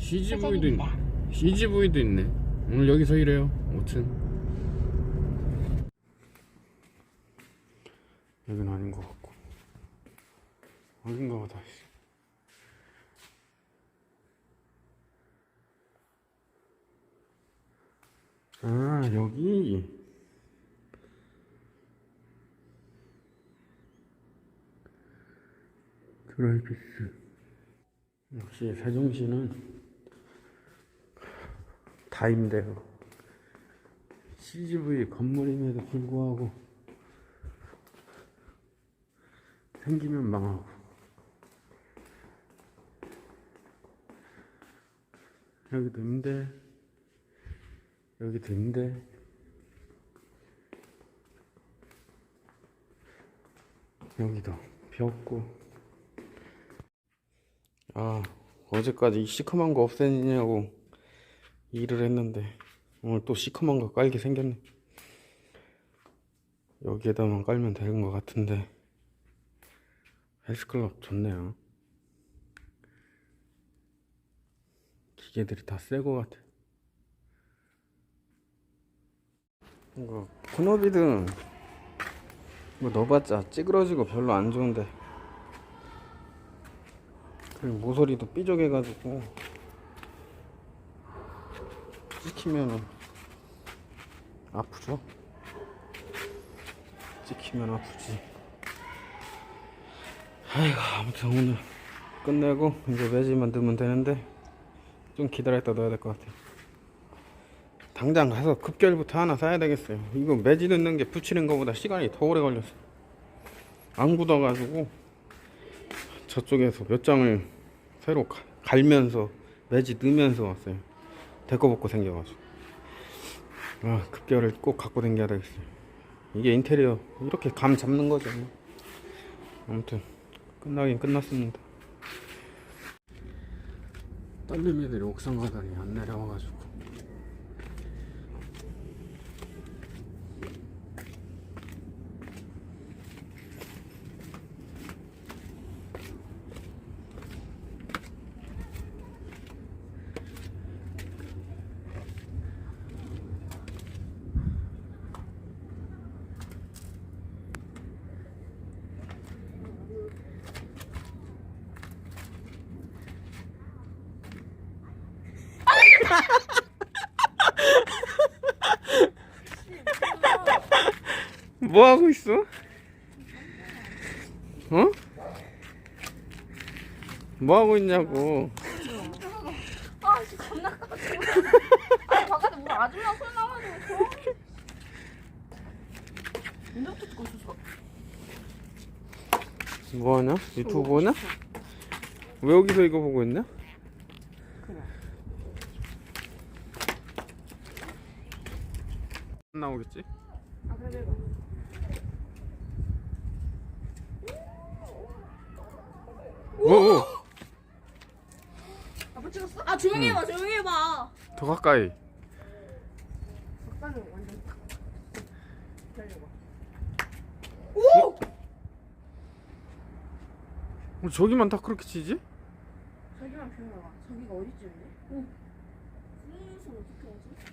CGV도 있네. CGV도 있네. 오늘 여기서 일해요. 5층. 여긴 아닌 것 같고. 어딘가 보다. 씨. 아, 여기. 드라이비스. 역시 세종시는 다 임대요. CGV 건물임에도 불구하고 생기면 망하고. 여기도 임대 여기도 임대. 여기도 비었고. 아 어제까지 이 시커먼 거 없애냐고 일을 했는데 오늘 또 시커먼 거 깔게 생겼네. 여기에다만 깔면 되는 것 같은데 헬스클럽 좋네요. 기계들이 다새거 같아. 이거 코너비드 이거 넣어봤자 찌그러지고 별로 안 좋은데. 그리고 모서리도 삐죽해가지고 찍히면은 아프죠? 찍히면 아프지. 아이고 아무튼 오늘 끝내고 이제 매지만 넣으면 되는데 좀 기다렸다 넣어야 될 것 같아요. 당장 가서 급결부터 하나 사야 되겠어요. 이거 매지 넣는 게 붙이는 것보다 시간이 더 오래 걸렸어. 안 굳어가지고 저쪽에서 몇 장을 새로 가- 갈면서 매지 넣으면서 왔어요. 데꺼벗고 생겨가지고 아 급결을 꼭 갖고 다녀야 되겠어요. 이게 인테리어 이렇게 감 잡는 거죠. 아무튼 끝나긴 끝났습니다. 딸내미들이 옥상 가더니 안 내려와가지고 뭐 하고 있어? 어? 뭐 하고 있냐고. 아, 진짜 겁나. 아, 아줌마? 뭐 하냐? 유튜브 보냐? 왜 여기서 이거 보고 있냐? 그래. 나오겠지? 아, 그래, 그래. 오, 오. 아빠 찍었어? 아, 조용히 해봐, 조용히 해봐. 더 가까이. 아빠는 완전 탁. 기다려봐. 오! 어, 저기만 다 그렇게 치지? 저기만 비워봐. 저기가 어디쯤이네? 응. 슬슬 어떻게 하지?